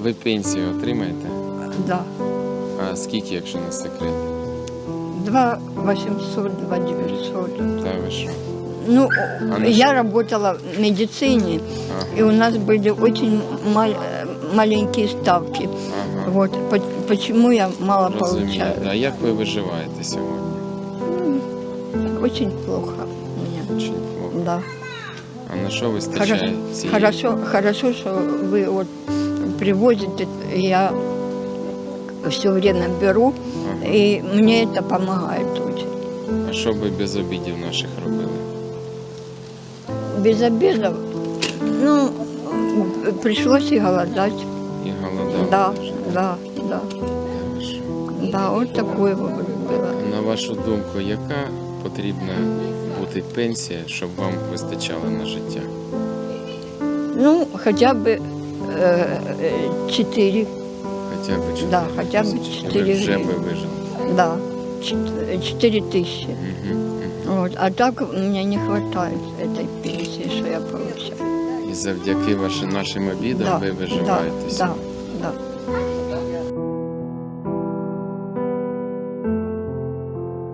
Ви пенсію отримаєте? Да. А скільки, якщо не секрет? Два 800, два 900. Та ви що? Ну, А на я работала в медицине, и у нас были очень мал- э, маленькие ставки. Ага. Вот по- почему я мало Розумію. получаю. А як ви виживаєте сьогодні? Очень плохо у меня. Очень плохо. Да. А на що Хорошо, вистачає цієї? хорошо, хорошо, что вы вот привозите, я все время беру, Ага. и мне это помогает очень. А що ви без обідів наших робили? Без обедов, ну, пришлось и голодать. І голодали? Да, теж? да, да, Ви що? да, вот такое вот было. На вашу думку, яка потрібна бути пенсія, щоб вам вистачало на життя? Ну, хотя бы э, э, четыре, Хоча б чотири Да, хоча б тисячі. чотири Ви вже би гривні. вижили. да, чет- четыре тысячи. Мгм, мгм. Вот. А так мне не хватает этой пенсии, что я получаю. І завдяки вашим нашим обідам ви виживаєте. да, сьогодні. да, да.